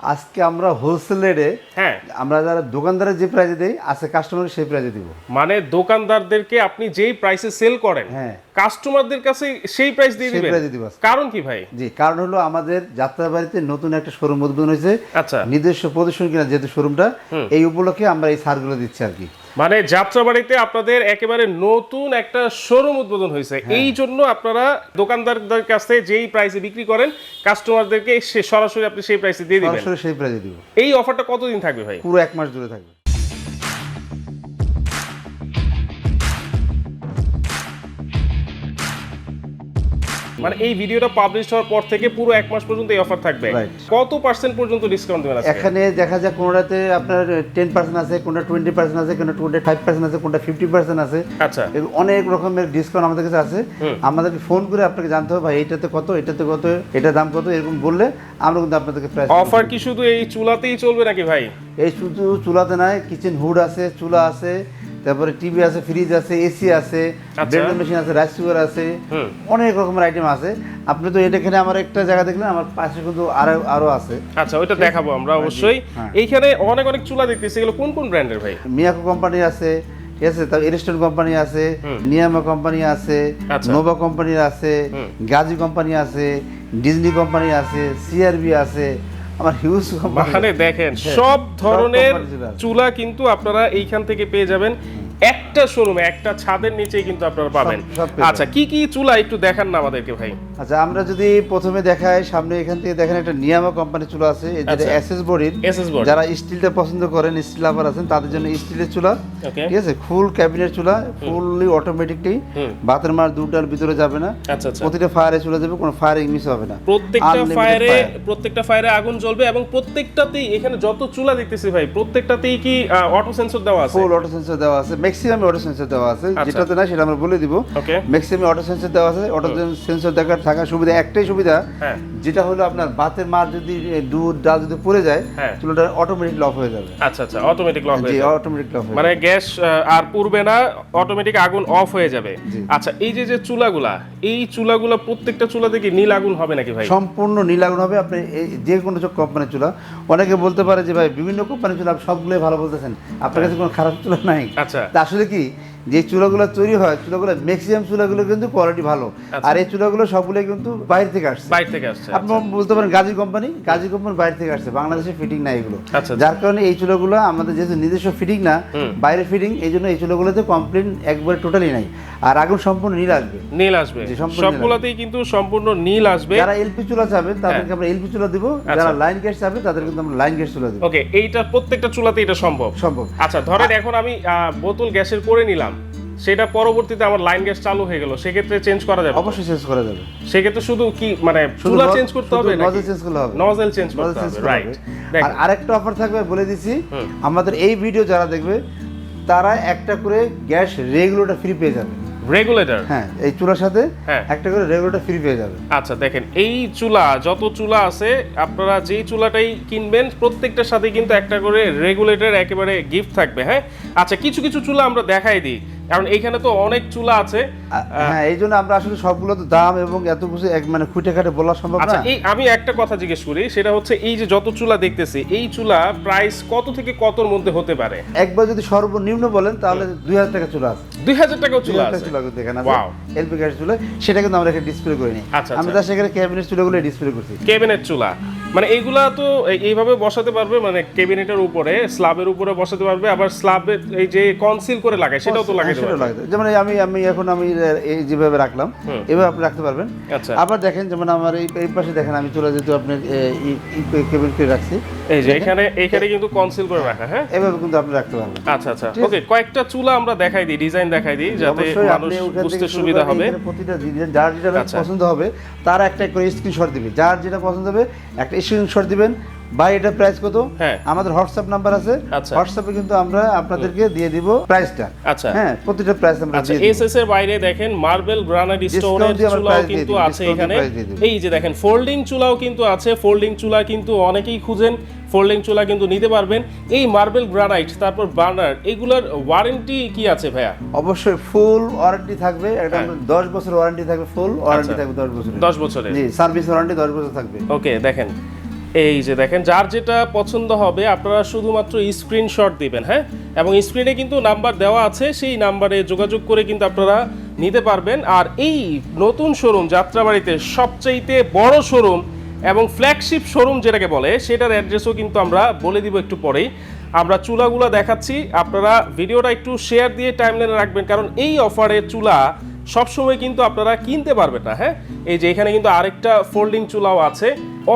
আজকে আমরা হোলসেল রেটে হ্যাঁ। আমরা যারা দোকানদারে যে প্রাইসে দেই আজকে কাস্টমারকে সেই প্রাইসে দিব। মানে দোকানদারদেরকে আপনি যেই প্রাইসে সেল করেন হ্যাঁ। কাস্টমারদের কাছে সেই প্রাইস দিয়ে সেই দিবেন? প্রাইসে দিব কারণ কি ভাই? জি কারণ হলো আমাদের যাত্রাবাড়িতে নতুন একটা শোরুম উদ্বোধন হয়েছে। আচ্ছা। নিজস্ব প্রদর্শন কিনা যেহেতু শোরুমটা এই উপলক্ষে আমরা এই সারগুলো দিচ্ছি আর কি। মানে যাত্রাবাড়িতে আপনাদের একেবারে নতুন একটা শোরুম উদ্বোধন হয়েছে। হ্যাঁ। এই জন্য আপনারা দোকানদারদের কাছে যেই প্রাইসে বিক্রি করেন কাস্টমারদেরকে সরাসরি আপনি সেই প্রাইসে দিয়ে দিবেন। সরাসরি সেই প্রাইসে দিব। এই অফারটা কতদিন থাকবে ভাই? পুরো এক মাস ধরে থাকবে। মানে এই ভিডিওটা পাবলিশ হওয়ার পর থেকে পুরো এক মাস পর্যন্ত এই অফার থাকবে। কত পার্সেন্ট পর্যন্ত ডিসকাউন্ট দেবেন এখানে দেখা যায় কোনোটাতে আপনার টেন পার্সেন্ট আছে কোনটা টোয়েন্টি পার্সেন্ট আছে কোনটা টোয়েন্টি ফাইভ পার্সেন্ট আছে কোনটা ফিফটি পার্সেন্ট আছে। আচ্ছা। অনেক রকমের ডিসকাউন্ট আমাদের কাছে আছে। আমাদেরকে ফোন করে আপনাকে জানতে হবে ভাই এইটাতে কত এটাতে কত এটা দাম কত এরকম বললে আমরা কিন্তু আপনাদেরকে প্রাইস অফার কি শুধু এই চুলাতেই চলবে নাকি ভাই? এই শুধু চুলাতে নাই কিচেন হুড আছে চুলা আছে তারপরে টিভি আছে ফ্রিজ আছে এসি আছে আচ্ছা। ব্লেন্ডার মেশিন আছে রাইস কুকার আছে অনেক রকমের আইটেম আছে। আপনি তো এটা এখানে আমার একটা জায়গা দেখলেন আমার পাশে কিন্তু আরও আরও আছে। আচ্ছা ওইটা দেখাবো আমরা অবশ্যই। হ্যাঁ। এইখানে অনেক অনেক চুলা দেখতেছি এগুলো কোন কোন ব্র্যান্ডের ভাই? মিয়াকো কোম্পানি আছে ঠিক আছে? তারপর এরিস্টন কোম্পানি আছে নিয়ামা কোম্পানি আছে আচ্ছা। নোভা কোম্পানি আছে গাজী কোম্পানি আছে ডিজনি কোম্পানি আছে সিআরবি আছে আমার হিউজ মানে দেখেন সব ধরনের। চুলা কিন্তু আপনারা এইখান থেকে পেয়ে যাবেন একটা শোরুমে একটা ছাদের নিচেই কিন্তু আপনারা পাবেন। আচ্ছা কি কি চুলা একটু দেখান না আমাদেরকে ভাই? আচ্ছা আমরা যদি প্রথমে দেখাই সামনে এখান থেকে দেখেন একটা নিয়ামা কোম্পানি চুলা আছে এই যেটা। এসএস বডির যারা স্টিলটা পছন্দ করেন স্টিল লাভার আছেন তাদের জন্য স্টিলের চুলা ঠিক আছে? ফুল ক্যাবিনেট চুলা ফুললি অটোমেটিকলি। বাতের মার দুটার ভিতরে যাবে না। আচ্ছা আচ্ছা। প্রতিটা ফায়ারে চলে যাবে কোনো ফায়ারিং মিস হবে না। প্রত্যেকটা ফায়ারে প্রত্যেকটা ফায়ারে আগুন জ্বলবে এবং প্রত্যেকটাতেই এখানে যত চুলা দেখতেছি ভাই প্রত্যেকটাতেই কি অটো সেন্সর দেওয়া আছে? ফুল অটো সেন্সর দেওয়া আছে। ম্যাক্সিমাম অটো সেন্সর দেওয়া আছে আচ্ছা। যেটাতে না সেটা আমরা বলে দিব। ম্যাক্সিমাম অটো সেন্সর দেওয়া আছে অটো সেন্সর দেখার থাকার সুবিধা একটাই সুবিধা হ্যাঁ। যেটা হলো আপনার ভাতের মার যদি দুধ ডাল যদি পড়ে যায়। চুলাটা অটোমেটিক লক হয়ে যাবে। আচ্ছা আচ্ছা অটোমেটিক লক হয়ে জি যাবে। অটোমেটিক লক মানে গ্যাস আর পুড়বে না অটোমেটিক আগুন অফ হয়ে যাবে। আচ্ছা এই যে যে চুলাগুলা এই চুলাগুলা প্রত্যেকটা চুলাতে কি নীল আগুন হবে নাকি ভাই? সম্পূর্ণ নীল আগুন হবে আপনি এই যে কোনো কোম্পানির চুলা। অনেকে বলতে পারে যে ভাই বিভিন্ন কোম্পানির চুলা সবগুলোই ভালো বলতেছেন। আপনার কাছে কোনো খারাপ চুলা নাই। আচ্ছা। তা আসলে কি যে চুলাগুলো তৈরি হয় চুলাগুলো ম্যাক্সিমাম চুলাগুলো কিন্তু কোয়ালিটি ভালো। আচ্ছা। আর এই চুলাগুলো সবগুলো কিন্তু বাইরে থেকে আসছে। বাইরে থেকে আসছে আপনি বলতে পারেন গাজী কোম্পানি গাজী কোম্পানি বাইরে থেকে আসছে বাংলাদেশে ফিটিং নাই এগুলো। আচ্ছা, আচ্ছা। যার কারণে এই চুলাগুলো আমাদের যেহেতু নিজস্ব ফিটিং না বাইরে ফিটিং এই জন্য এই চুলাগুলোতে কমপ্লেন একবারে টোটালি নাই। আর আগুন সম্পূর্ণ নীল আসবে। নীল আসবে। সবগুলাতেই কিন্তু সম্পূর্ণ নীল আসবে। যারা এলপি চুলা চাবেন তাদেরকে আমরা এলপি চুলা দিব। আচ্ছা। যারা লাইন গ্যাস চাবে তাদের কিন্তু আমরা লাইন গ্যাস চুলা দিব। ওকে এইটা প্রত্যেকটা চুলাতে এটা সম্ভব। সম্ভব। আচ্ছা ধরেন এখন আমি বোতল গ্যাসের করে নিলাম। সেটা পরবর্তীতে আমার লাইন গ্যাস চালু হয়ে গেল সেক্ষেত্রে চেঞ্জ করা যাবে। অবশ্যই চেঞ্জ করা যাবে। সেক্ষেত্রে শুধু কি মানে চুলা চেঞ্জ করতে হবে নজল চেঞ্জ করতে হবে। নজেল চেঞ্জ করতে হবে রাইট আর আরেকটা অফার থাকবে বলে দিছি আমাদের এই ভিডিও যারা দেখবে তারা একটা করে গ্যাস রেগুলেটর ফ্রি পেয়ে যাবে। রেগুলেটর হ্যাঁ এই চুলার সাথে হ্যাঁ। একটা করে রেগুলেটর ফ্রি পেয়ে যাবে আচ্ছা দেখেন এই চুলা যত চুলা আছে আপনারা যেই চুলাটাই কিনবেন প্রত্যেকটার সাথে কিন্তু একটা করে রেগুলেটর একেবারে গিফট থাকবে হ্যাঁ? আচ্ছা কিছু কিছু চুলা আমরা দেখাই দিই। কারণ এইখানে তো অনেক চুলা আছে। হ্যাঁ এই জন্য আমরা আসলে সবগুলো তো দাম এবং এত কিছু এক মানে খুঁটে খাটে বলা সম্ভব আচ্ছা না। এই আমি একটা কথা জিজ্ঞেস করি সেটা হচ্ছে এই যে যত চুলা দেখতেছি এই চুলা প্রাইস কত থেকে কতর মধ্যে হতে পারে? একবার যদি সর্বনিম্ন বলেন তাহলে দুই হাজার টাকা চুলা আছে। দুই হাজার দুই চুলা আছে? চুলা Wow. এলপি গ্যাস চুলা সেটা কিন্তু আমরা এখানে ডিসপ্লে করিনি। আমরা সেখানে ক্যাবিনেট চুলাগুলো ডিসপ্লে করছি। কেবিনেট চুলা। মানে এইগুলা তো এইভাবে বসাতে পারবে মানে কেবিনেটের উপরে স্ল্যাবের উপরে বসাতে পারবে আবার স্ল্যাবের এই যে কনসিল করে লাগায় সেটাও তো লাগাইতে সেটাও লাগবে যেমন আমি আমি এখন আমি এই যেভাবে রাখলাম এভাবে আপনি রাখতে পারবেন। আচ্ছা। আবার দেখেন যেমন আমার এই এই পাশে দেখেন আমি চলে যেহেতু আপনার কেবিন করে রাখছি। এই যে এখানে এখানে কিন্তু কনসিল করে রাখা হ্যাঁ? এভাবে কিন্তু আপনি রাখতে পারবেন। আচ্ছা আচ্ছা। ওকে কয়েকটা চুলা আমরা দেখাই দিই ডিজাইন দেখাই দিই যাতে মানুষ বুঝতে সুবিধা হবে। প্রতিটা ডিজাইন যার যেটা আচ্ছা। পছন্দ হবে তার একটা করে স্ক্রিনশট দিবে। যার যেটা পছন্দ হবে একটা স্ক্রিনশট দিবেন। বা এটা প্রাইস কত? হ্যাঁ। আমাদের হোয়াটসঅ্যাপ নাম্বার আছে। আচ্ছা। হোয়াটসঅ্যাপে কিন্তু আমরা আপনাদেরকে দিয়ে দিব প্রাইসটা আচ্ছা। হ্যাঁ প্রতিটা প্রাইস আমরা আচ্ছা এসএস এর বাইরে দেখেন মার্বেল গ্রানাইট স্টোনের চুলাও কিন্তু আছে এখানে। এই যে দেখেন ফোল্ডিং চুলাও কিন্তু আছে ফোল্ডিং চুলা কিন্তু অনেকেই খুঁজেন ফোল্ডিং চুলা কিন্তু নিতে পারবেন। এই মার্বেল গ্রানাইট তারপর বার্নার এগুলোর ওয়ারেন্টি কি আছে ভাইয়া? অবশ্যই ফুল ওয়ারেন্টি থাকবে হ্যাঁ। দশ বছর ওয়ারেন্টি থাকবে ফুল ওয়ারেন্টি আচ্ছা। থাকবে দশ বছর দশ বছরের। জি সার্ভিস ওয়ারেন্টি দশ বছর থাকবে। ওকে দেখেন। এই যে দেখেন, যার যেটা পছন্দ হবে, আপনারা শুধুমাত্র স্ক্রিনশট দিবেন হ্যাঁ? এবং স্ক্রিনে কিন্তু নাম্বার দেওয়া আছে, সেই নাম্বারে যোগাযোগ করে কিন্তু আপনারা নিতে পারবেন। আর এই নতুন শোরুম যাত্রাবাড়িতে সবচাইতে বড় শোরুম এবং ফ্ল্যাগশিপ শোরুম যেটাকে বলে, সেটার অ্যাড্রেসও কিন্তু আমরা বলে দিব একটু পরেই। আমরা চুলাগুলো দেখাচ্ছি, আপনারা ভিডিওটা একটু শেয়ার দিয়ে টাইমলাইনে রাখবেন, কারণ এই অফারের চুলা সবসময় কিন্তু আপনারা কিনতে পারবেন না হ্যাঁ? এই যে এখানে কিন্তু আরেকটা ফোল্ডিং চুলাও আছে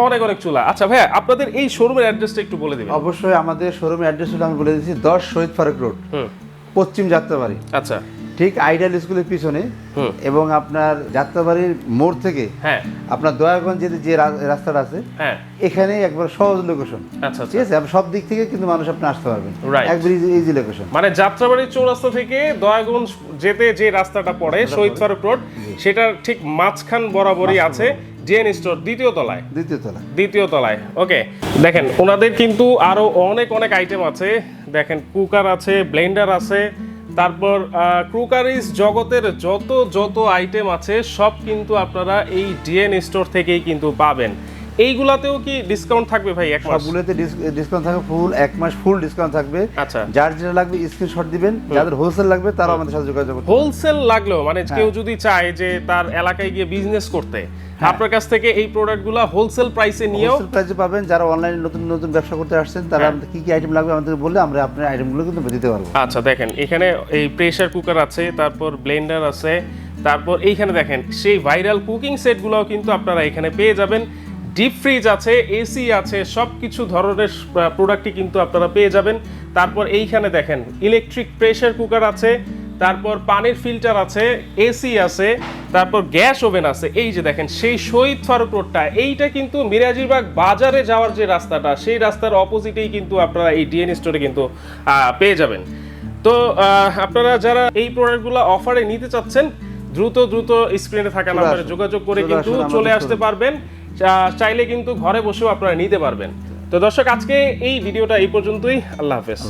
অনেক অনেক চুলা। আচ্ছা ভাইয়া আপনাদের এই শোরুমের অ্যাড্রেসটা একটু বলে দিবেন। অবশ্যই আমাদের শোরুমের অ্যাড্রেস হলো আমি বলে দিচ্ছি দশ শহীদ ফারুক রোড পশ্চিম যাত্রাবাড়ি। আচ্ছা। ঠিক আইডিয়াল স্কুলের পিছনে এবং আপনার যাত্রাবাড়ির মোড় থেকে হ্যাঁ। আপনার দয়াগঞ্জ যেতে যে রাস্তাটা আছে হ্যাঁ। এখানে একবার সহজ লোকেশন আচ্ছা ঠিক আচ্ছা আছে সব দিক থেকে কিন্তু মানুষ আপনি আসতে পারবেন। একবার ইজি লোকেশন মানে যাত্রাবাড়ির চৌরাস্তা থেকে দয়াগঞ্জ যেতে যে রাস্তাটা পড়ে শহীদ ফারুক রোড সেটার ঠিক মাঝখান বরাবরই আছে জেন স্টোর দ্বিতীয় তলায়। দ্বিতীয় তলা দ্বিতীয় তলায়। ওকে দেখেন ওনাদের কিন্তু আরও অনেক অনেক আইটেম আছে। দেখেন কুকার আছে ব্লেন্ডার আছে তারপর ক্রুকারিজ জগতের যত যত আইটেম আছে, সব কিন্তু আপনারা এই ডিএন স্টোর থেকেই কিন্তু পাবেন। এইগুলাতেও কি ডিসকাউন্ট থাকবে ভাই এক মাস? সবগুলোতে ডিসকাউন্ট থাকবে ফুল এক মাস ফুল ডিসকাউন্ট থাকবে। আচ্ছা। যার যেটা লাগবে স্ক্রিনশট দিবেন যাদের হোলসেল লাগবে তারাও আমাদের সাথে যোগাযোগ করতে হোলসেল লাগলেও মানে কেউ যদি চায় যে তার এলাকায় গিয়ে বিজনেস করতে আপনার কাছ থেকে এই প্রোডাক্টগুলো হোলসেল প্রাইসে নিয়েও হোলসেল প্রাইসে পাবেন যারা অনলাইনে নতুন নতুন ব্যবসা করতে আসছেন তারা হ্যাঁ। আমাদের কি কি আইটেম লাগবে আমাদের বললে আমরা আপনার আইটেমগুলো কিন্তু দিতে পারব। আচ্ছা দেখেন এখানে এই প্রেসার কুকার আছে তারপর ব্লেন্ডার আছে তারপর এইখানে দেখেন সেই ভাইরাল কুকিং সেটগুলোও কিন্তু আপনারা এখানে পেয়ে যাবেন। ডিপ ফ্রিজ আছে এসি আছে সব কিছু ধরনের প্রোডাক্টই কিন্তু আপনারা পেয়ে যাবেন। তারপর এইখানে দেখেন ইলেকট্রিক প্রেসার কুকার আছে তারপর পানির ফিল্টার আছে এসি আছে তারপর গ্যাস ওভেন আছে। এই যে দেখেন সেই শহীদ ফারুক রোডটা এইটা কিন্তু মিরাজিরবাগ বাজারে যাওয়ার যে রাস্তাটা সেই রাস্তার অপোজিটেই কিন্তু আপনারা এই ডিএন স্টোরে কিন্তু পেয়ে যাবেন। তো আপনারা যারা এই প্রোডাক্টগুলো অফারে নিতে চাচ্ছেন দ্রুত দ্রুত স্ক্রিনে থাকা নাম্বারে যোগাযোগ করে কিন্তু চলে আসতে পারবেন। চাইলে কিন্তু ঘরে বসেও আপনারা নিতে পারবেন। তো দর্শক, আজকে এই ভিডিওটা এই পর্যন্তই। আল্লাহ হাফেজ।